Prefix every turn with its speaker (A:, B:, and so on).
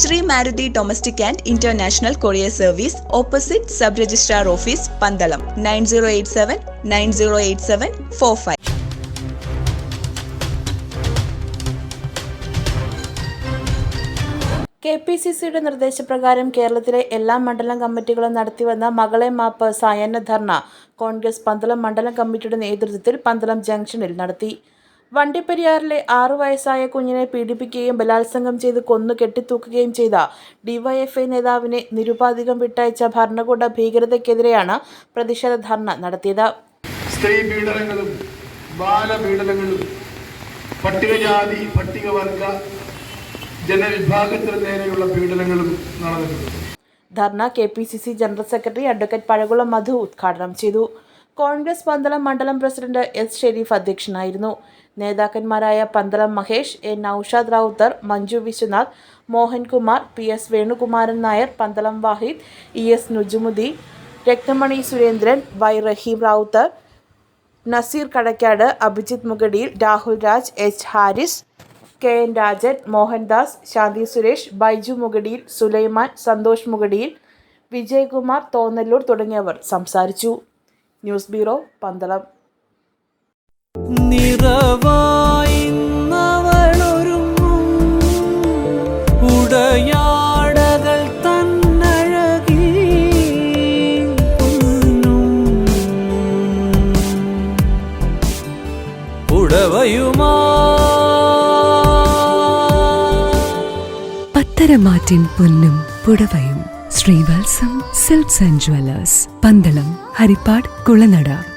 A: Shri Maruti domestic and international courier service opposite sub registrar office Pandalam nine zero eight seven nine zero eight seven four five.
B: K P C സിയുടെ നിർദ്ദേശപ്രകാരം കേരളത്തിലെ എല്ലാ മണ്ഡലം കമ്മിറ്റികളും നടത്തിവന്ന മകളെ മാപ്പ് സായാഹ്ന ധർണ കോൺഗ്രസ് പന്തളം മണ്ഡലം കമ്മിറ്റിയുടെ നേതൃത്വത്തിൽ പന്തളം ജംഗ്ഷനിൽ നടത്തി. വണ്ടിപ്പെരിയാറിലെ ആറു വയസ്സായ കുഞ്ഞിനെ പീഡിപ്പിക്കുകയും ബലാത്സംഗം ചെയ്ത് കൊന്നു കെട്ടിത്തൂക്കുകയും ചെയ്ത ഡിവൈഎഫ്ഐ നേതാവിനെ നിരുപാധികം വിട്ടയച്ച ഭരണകൂട ഭീകരതയ്ക്കെതിരെയാണ് പ്രതിഷേധ ധർണ നടത്തിയത്.
C: സ്ത്രീ പീഡനങ്ങളും ബാലപീഡനങ്ങളും പട്ടികജാതി പട്ടികവർഗ ജനവിഭാഗത്തിന് നേരെയുള്ള പീഡനങ്ങളും നടന്നിട്ടുണ്ട്.
B: Dharna K P C C general secretary advocate Pazhakulam Madhu ഉദ്ഘാടനം ചെയ്തു. കോൺഗ്രസ് പന്തളം മണ്ഡലം പ്രസിഡന്റ് എസ് ഷെരീഫ് അധ്യക്ഷനായിരുന്നു. നേതാക്കന്മാരായ Pandalam Mahesh A Naushad Rawther Manju Viswanath Mohankumar P S Venukumaran Nair Pandalam Vahid E S Nujumudheen Rakthamani Surendran Y Rahim Rawther Nazeer Kadakkad Abhijith Mugadiyil Rahul Raj H Haris K N Rajan Mohandas Shanthi Suresh Baiju Mugadiyil Sulaiman Santhosh Mugadiyil Vijayakumar Thonnallur തുടങ്ങിയവർ സംസാരിച്ചു. News bureau Pandalam.
D: നിറവായി ഉടയാടകൾ തന്നഴകി പൊന്നും ഉടവയുമാ.
E: പത്തരമാറ്റിൻ പൊന്നും പുടവയും Srivatsam silks and jewellers Pandalam. Haripad Kulanada.